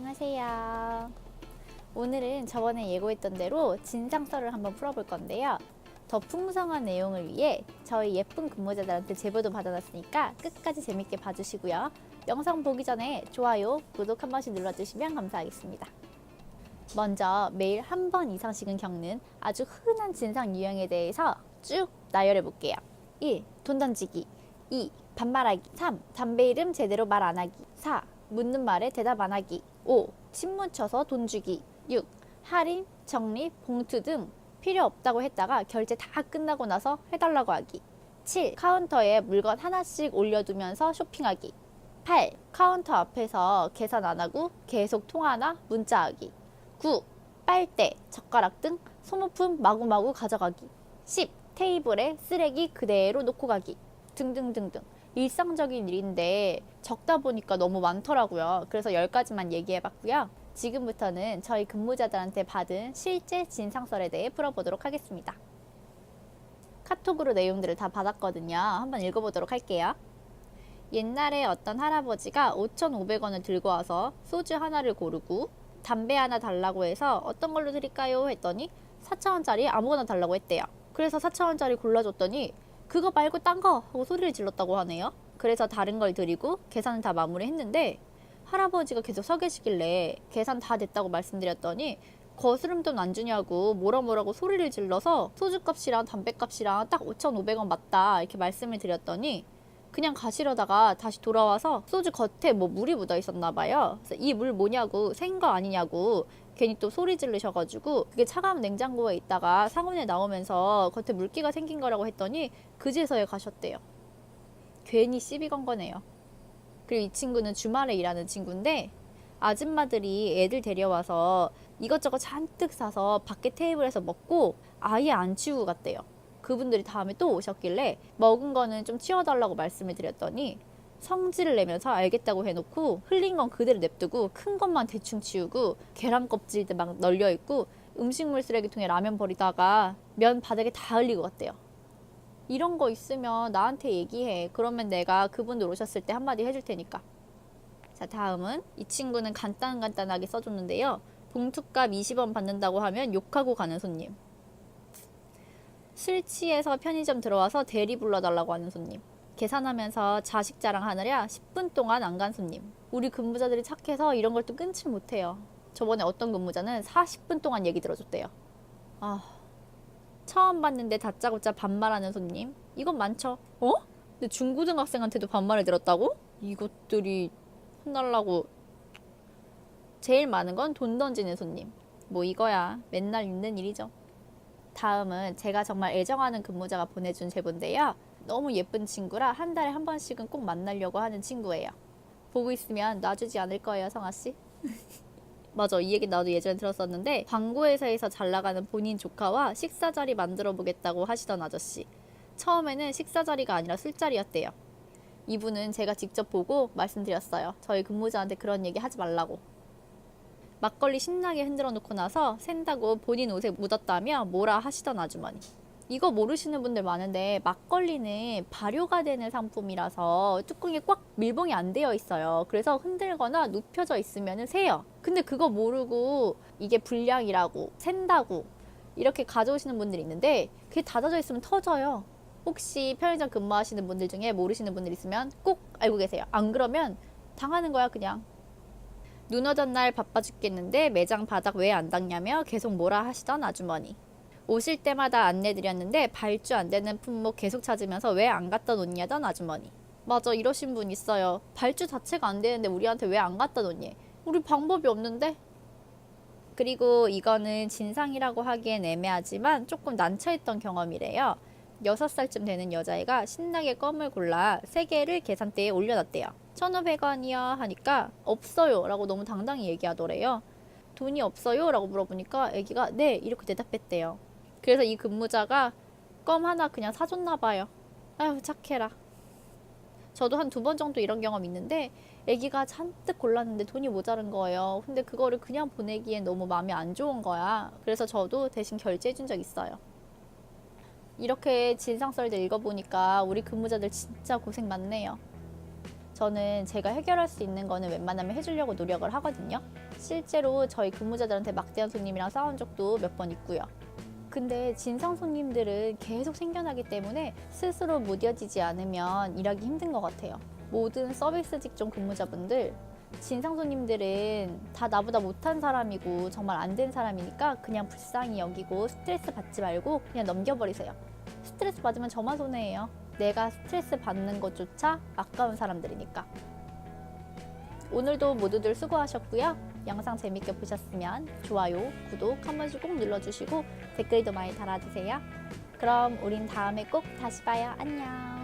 안녕하세요. 오늘은 저번에 예고했던 대로 진상썰을 한번 풀어볼 건데요. 더 풍성한 내용을 위해 저희 예쁜 근무자들한테 제보도 받아놨으니까 끝까지 재밌게 봐주시고요. 영상 보기 전에 좋아요, 구독 한 번씩 눌러주시면 감사하겠습니다. 먼저 매일 한 번 이상씩은 겪는 아주 흔한 진상 유형에 대해서 쭉 나열해 볼게요. 1. 돈 던지기 2. 반말하기 3. 담배 이름 제대로 말 안 하기 4. 묻는 말에 대답 안 하기 5. 신문 쳐서 돈 주기 6. 할인, 적립, 봉투 등 필요 없다고 했다가 결제 다 끝나고 나서 해달라고 하기 7. 카운터에 물건 하나씩 올려두면서 쇼핑하기 8. 카운터 앞에서 계산 안 하고 계속 통화나 문자하기 9. 빨대, 젓가락 등 소모품 마구마구 가져가기 10. 테이블에 쓰레기 그대로 놓고 가기 등등등등 일상적인 일인데 적다 보니까 너무 많더라고요. 그래서 10가지만 얘기해 봤고요. 지금부터는 저희 근무자들한테 받은 실제 진상설에 대해 풀어보도록 하겠습니다. 카톡으로 내용들을 다 받았거든요. 한번 읽어보도록 할게요. 옛날에 어떤 할아버지가 5,500원을 들고 와서 소주 하나를 고르고 담배 하나 달라고 해서 어떤 걸로 드릴까요? 했더니 4,000원짜리 아무거나 달라고 했대요. 그래서 4,000원짜리 골라줬더니 그거 말고 딴 거 하고 소리를 질렀다고 하네요. 그래서 다른 걸 드리고 계산을 다 마무리했는데 할아버지가 계속 서 계시길래 계산 다 됐다고 말씀드렸더니 거스름 돈 안 주냐고 뭐라 뭐라고 소리를 질러서 소주값이랑 담배값이랑 딱 5,500원 맞다 이렇게 말씀을 드렸더니 그냥 가시려다가 다시 돌아와서 소주 겉에 뭐 물이 묻어 있었나 봐요. 그래서 이 물 뭐냐고 생 거 아니냐고 괜히 또 소리 지르셔가지고 그게 차가운 냉장고에 있다가 상온에 나오면서 겉에 물기가 생긴 거라고 했더니 그제서야 가셨대요. 괜히 시비 건 거네요. 그리고 이 친구는 주말에 일하는 친구인데 아줌마들이 애들 데려와서 이것저것 잔뜩 사서 밖에 테이블에서 먹고 아예 안 치우고 갔대요. 그분들이 다음에 또 오셨길래 먹은 거는 좀 치워달라고 말씀을 드렸더니 성질을 내면서 알겠다고 해놓고 흘린 건 그대로 냅두고 큰 것만 대충 치우고 계란 껍질들 막 널려 있고 음식물 쓰레기통에 라면 버리다가 면 바닥에 다 흘리고 갔대요. 이런 거 있으면 나한테 얘기해. 그러면 내가 그분들 오셨을 때 한마디 해줄 테니까. 자, 다음은 이 친구는 간단간단하게 써줬는데요. 봉투값 20원 받는다고 하면 욕하고 가는 손님. 술 취해서 편의점 들어와서 대리 불러달라고 하는 손님. 계산하면서 자식 자랑하느라 10분 동안 안 간 손님. 우리 근무자들이 착해서 이런 걸 또 끊지 못해요. 저번에 어떤 근무자는 40분 동안 얘기 들어줬대요. 아, 처음 봤는데 다짜고짜 반말하는 손님. 이건 많죠. 어? 근데 중고등학생한테도 반말을 들었다고? 이것들이 혼날라고. 제일 많은 건 돈 던지는 손님. 뭐 이거야. 맨날 있는 일이죠. 다음은 제가 정말 애정하는 근무자가 보내준 제보인데요. 너무 예쁜 친구라 한 달에 한 번씩은 꼭 만나려고 하는 친구예요. 보고 있으면 놔주지 않을 거예요, 성아 씨. 맞아, 이 얘기 나도 예전에 들었었는데 광고회사에서 잘 나가는 본인 조카와 식사 자리 만들어 보겠다고 하시던 아저씨. 처음에는 식사 자리가 아니라 술자리였대요. 이분은 제가 직접 보고 말씀드렸어요. 저희 근무자한테 그런 얘기 하지 말라고. 막걸리 신나게 흔들어 놓고 나서 샌다고 본인 옷에 묻었다며 뭐라 하시던 아주머니. 이거 모르시는 분들 많은데 막걸리는 발효가 되는 상품이라서 뚜껑이 꽉 밀봉이 안 되어 있어요. 그래서 흔들거나 눕혀져 있으면 새요. 근데 그거 모르고 이게 불량이라고 샌다고 이렇게 가져오시는 분들이 있는데 그게 닫아져 있으면 터져요. 혹시 편의점 근무하시는 분들 중에 모르시는 분들 있으면 꼭 알고 계세요. 안 그러면 당하는 거야 그냥. 눈 오던 날 바빠 죽겠는데 매장 바닥 왜 안 닦냐며 계속 뭐라 하시던 아주머니. 오실 때마다 안내드렸는데 발주 안 되는 품목 계속 찾으면서 왜 안 갖다 놓냐던 아주머니. 맞아 이러신 분 있어요. 발주 자체가 안 되는데 우리한테 왜 안 갖다 놓니? 우리 방법이 없는데? 그리고 이거는 진상이라고 하기엔 애매하지만 조금 난처했던 경험이래요. 6살쯤 되는 여자애가 신나게 껌을 골라 3개를 계산대에 올려놨대요. 1,500원이요 하니까 없어요 라고 너무 당당히 얘기하더래요. 돈이 없어요? 라고 물어보니까 애기가 네 이렇게 대답했대요. 그래서 이 근무자가 껌 하나 그냥 사줬나 봐요. 아유 착해라. 저도 한 두 번 정도 이런 경험 있는데 애기가 잔뜩 골랐는데 돈이 모자른 거예요. 근데 그거를 그냥 보내기엔 너무 마음이 안 좋은 거야. 그래서 저도 대신 결제해 준 적 있어요. 이렇게 진상썰들 읽어보니까 우리 근무자들 진짜 고생 많네요. 저는 제가 해결할 수 있는 거는 웬만하면 해주려고 노력을 하거든요. 실제로 저희 근무자들한테 막대한 손님이랑 싸운 적도 몇 번 있고요. 근데 진상 손님들은 계속 생겨나기 때문에 스스로 무뎌지지 않으면 일하기 힘든 것 같아요. 모든 서비스 직종 근무자분들 진상 손님들은 다 나보다 못한 사람이고 정말 안 된 사람이니까 그냥 불쌍히 여기고 스트레스 받지 말고 그냥 넘겨버리세요. 스트레스 받으면 저만 손해예요. 내가 스트레스 받는 것조차 아까운 사람들이니까. 오늘도 모두들 수고하셨고요. 영상 재밌게 보셨으면 좋아요, 구독 한 번씩 꼭 눌러주시고 댓글도 많이 달아주세요. 그럼 우린 다음에 꼭 다시 봐요. 안녕.